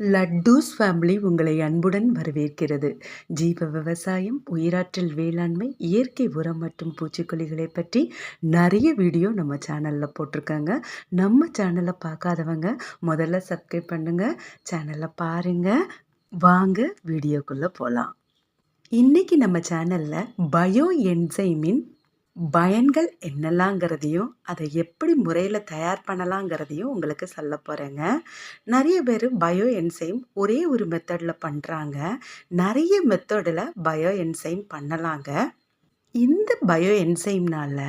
லட்டூஸ் family உங்களை அன்புடன் வரவேற்கிறது. ஜீவ விவசாயம் உயிராற்றல் வேளாண்மை இயற்கை உரம் மற்றும் பூச்சிக்கொல்லிகளை பற்றி நிறைய வீடியோ நம்ம சேனலில் போட்டிருக்காங்க. நம்ம சேனலை பார்க்காதவங்க முதல்ல சப்ஸ்கிரைப் பண்ணுங்கள் சேனலை பாருங்கள் வாங்க வீடியோக்குள்ளே போகலாம் இன்றைக்கி நம்ம சேனலில் பயோ என்சைமின் பயன்கள் என்னெல்லாங்கிறதையும் அதை எப்படி முறையில் தயார் பண்ணலாங்கிறதையும் உங்களுக்கு சொல்ல போகிறேங்க நிறைய பேர் பயோ என்சைம் ஒரே ஒரு மெத்தடில் பண்ணுறாங்க நிறைய மெத்தடில் பயோ என்சைம் பண்ணலாங்க. இந்த பயோ என்சைம்னால்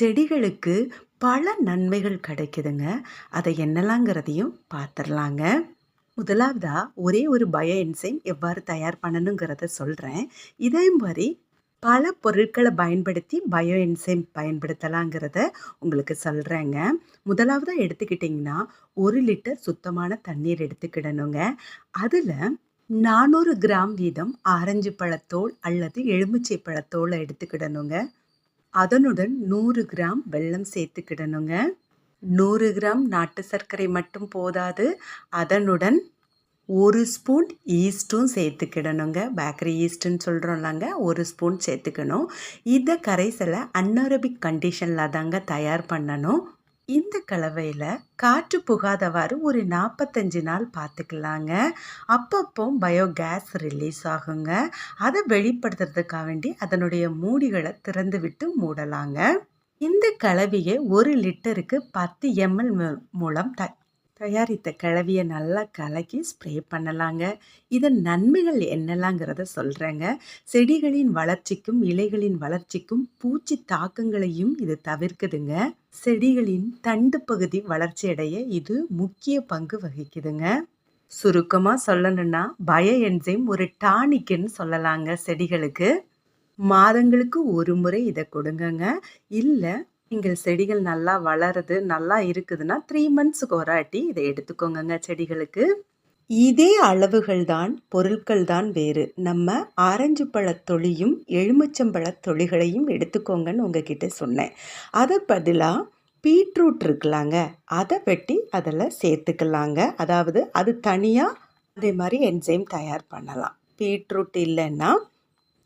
செடிகளுக்கு பல நன்மைகள் கிடைக்குதுங்க. அதை என்னலாங்கிறதையும் பார்த்துடலாங்க முதலாவதாக ஒரே ஒரு பயோ என்சைம் எவ்வாறு தயார் பண்ணணுங்கிறத சொல்கிறேன் இதே மாதிரி பல பொருட்களை பயன்படுத்தி பயோ என்சைம் பயன்படுத்தலாங்கிறத உங்களுக்கு சொல்கிறேங்க முதலாவதாக எடுத்துக்கிட்டிங்கன்னா ஒரு லிட்டர் சுத்தமான தண்ணீர் எடுத்துக்கிடணுங்க. அதில் நானூறு கிராம் வீதம் ஆரஞ்சு பழத்தோல் அல்லது எலுமிச்சை பழத்தோலை எடுத்துக்கிடணுங்க. அதனுடன் நூறு கிராம் வெல்லம் சேர்த்துக்கிடணுங்க. நூறு கிராம் நாட்டு சர்க்கரை மட்டும் போதாது. அதனுடன் ஒரு ஸ்பூன் ஈஸ்ட்டும் சேர்த்துக்கிடணுங்க. பேக்கரி ஈஸ்ட்டுன்னு சொல்கிறோம்லாங்க ஒரு ஸ்பூன் சேர்த்துக்கணும். இதை கரைசலை அன்னரபிக் கண்டிஷனில் தாங்க தயார் பண்ணணும். இந்த கலவையில் காற்று புகாதவாறு ஒரு நாற்பத்தஞ்சு நாள் பார்த்துக்கலாங்க அப்பப்போ பயோகேஸ் ரிலீஸ் ஆகுங்க. அதை வெளிப்படுத்துறதுக்காக வேண்டி அதனுடைய மூடிகளை திறந்து விட்டு மூடலாங்க. இந்த கலவையை ஒரு லிட்டருக்கு பத்து எம்எல் மூலம் த தயாரித்த கிளவியை நல்லா கலக்கி ஸ்ப்ரே பண்ணலாங்க. இதன் நன்மைகள் என்னலாங்கிறத சொல்கிறேங்க செடிகளின் வளர்ச்சிக்கும் இலைகளின் வளர்ச்சிக்கும் பூச்சி தாக்கங்களையும் இது தவிர்க்குதுங்க. செடிகளின் தண்டு பகுதி வளர்ச்சி அடைய இது முக்கிய பங்கு வகிக்குதுங்க. சுருக்கமாக சொல்லணும்னா பய என்சைம் ஒரு டானிக்குன்னு சொல்லலாங்க செடிகளுக்கு. மாதங்களுக்கு ஒரு முறை இதை கொடுங்கங்க. இல்லை நீங்கள் செடிகள் நல்லா வளருது நல்லா இருக்குதுன்னா த்ரீ மந்த்ஸுக்கு ஒரு ஆட்டி இதை எடுத்துக்கோங்கங்க செடிகளுக்கு. இதே அளவுகள் தான் பொருட்கள் தான் வேறு. நம்ம ஆரஞ்சு பழ தொழியும் எலுமிச்சம்பழ தொழிகளையும் எடுத்துக்கோங்கன்னு உங்ககிட்ட சொன்னேன். அதை பதிலாக பீட்ரூட் இருக்கலாங்க. அதை வெட்டி அதில் சேர்த்துக்கலாங்க. அதாவது அது தனியாக அதே மாதிரி என்சைம் தயார் பண்ணலாம். பீட்ரூட் இல்லைன்னா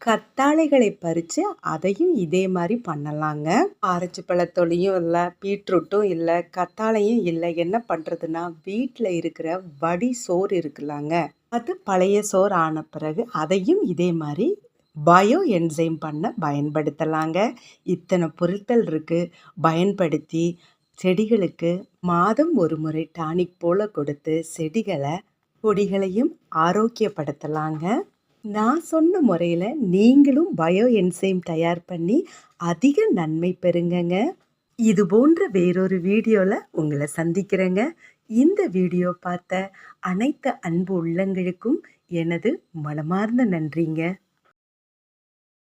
கத்தாழைகளை பறித்து அதையும் இதே மாதிரி பண்ணலாங்க. ஆரஞ்சு பழத்தொலியும் இல்லை பீட்ரூட்டும் இல்லை கத்தாழையும் இல்லை என்ன பண்ணுறதுன்னா வீட்டில் இருக்கிற வடி சோறு இருக்குல்லாங்க. அது பழைய சோறு ஆன பிறகு அதையும் இதே மாதிரி பயோ என்சைம் பண்ண பயன்படுத்தலாங்க. இத்தனை பொருட்கள் இருக்குது பயன்படுத்தி செடிகளுக்கு மாதம் ஒரு முறை டானிக் போல் கொடுத்து செடிகளை கொடிகளையும் ஆரோக்கியப்படுத்தலாங்க. நான் சொன்ன முறையில் நீங்களும் பயோ என்சைம் தயார் பண்ணி அதிக நன்மை பெறுங்கங்க. இது போன்ற வேறொரு வீடியோவில் உங்களை சந்திக்கிறேங்க. இந்த வீடியோ பார்த்த அனைத்து அன்பு உள்ளங்களுக்கும் எனது மனமார்ந்த நன்றிங்க.